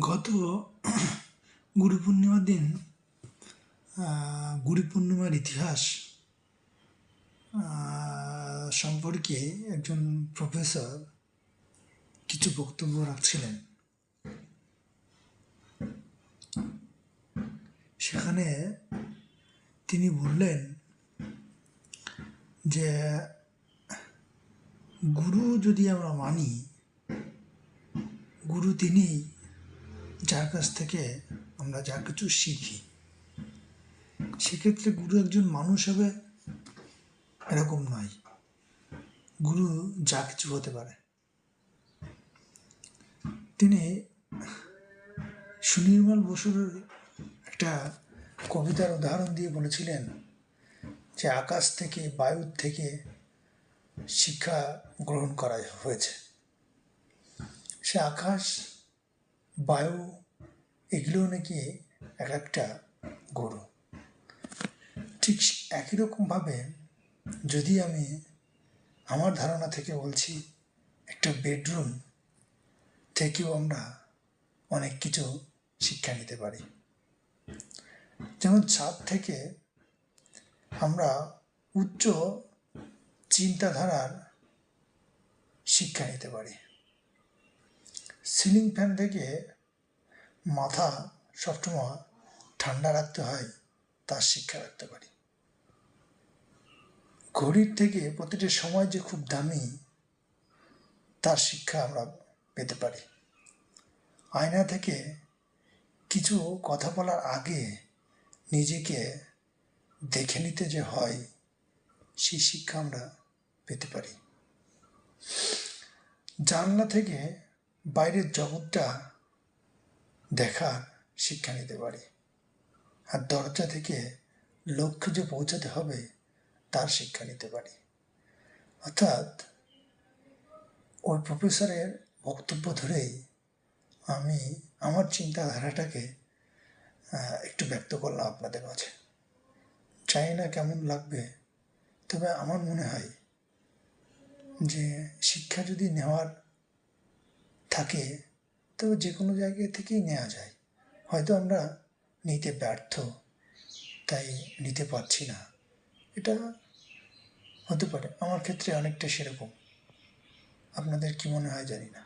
গত গুরু পূর্ণিমার দিন গুরু পূর্ণিমার ইতিহাস সম্পর্কে একজন প্রফেসর কিছু বক্তব্য রাখছিলেন। সেখানে তিনি বললেন যে, গুরু যদি আমরা মানি, গুরু তিনি যার কাছ থেকে আমরা যা কিছু শিখি, সেক্ষেত্রে গুরু একজন মানুষ হবে এরকম নয়। গুরু যা কিছু হতে পারে। তিনি সুনির্মল বসুর একটা কবিতার উদাহরণ দিয়ে বলেছিলেন যে আকাশ থেকে বায়ুর থেকে শিক্ষা গ্রহণ করা হয়েছে। সে আকাশ বায়ু, এগুলো নাকি এক একটা গরু। ঠিক একই রকমভাবে যদি আমি আমার ধারণা থেকে বলছি, একটা বেডরুম থেকেও আমরা অনেক কিছু শিক্ষা নিতে পারি। যেমন ছাদ থেকে আমরা উচ্চ চিন্তাধারার শিক্ষা নিতে পারি। সিলিং ফ্যান থেকে মাথা সবসময় ঠান্ডা রাখতে হয়, তার শিক্ষা রাখতে পারি। ঘড়ির থেকে প্রতিটি সময় যে খুব দামি, তার শিক্ষা আমরা পেতে পারি। আয়না থেকে কিছু কথা বলার আগে নিজেকে দেখে নিতে যে হয়, সেই শিক্ষা আমরা পেতে পারি। জানলা থেকে বাইরের জগৎটা দেখার শিক্ষা নিতে পারি। আর দরজা থেকে লক্ষ্যে যে পৌঁছাতে হবে, তার শিক্ষা নিতে পারি। অর্থাৎ ওই প্রফেসরের বক্তব্য ধরেই আমি আমার চিন্তাধারাটাকে একটু ব্যক্ত করলাম আপনাদের মাঝে। জানি না কেমন লাগবে, তবে আমার মনে হয় যে শিক্ষা যদি নেওয়ার থাকে, তো যে কোনো জায়গা থেকেই নেওয়া যায়। হয়তো আমরা নিতে ব্যর্থ, তাই নিতে পারছি না। এটা হতে পারে, আমার ক্ষেত্রে অনেকটা সেরকম। আপনাদের কি মনে হয় জানি না।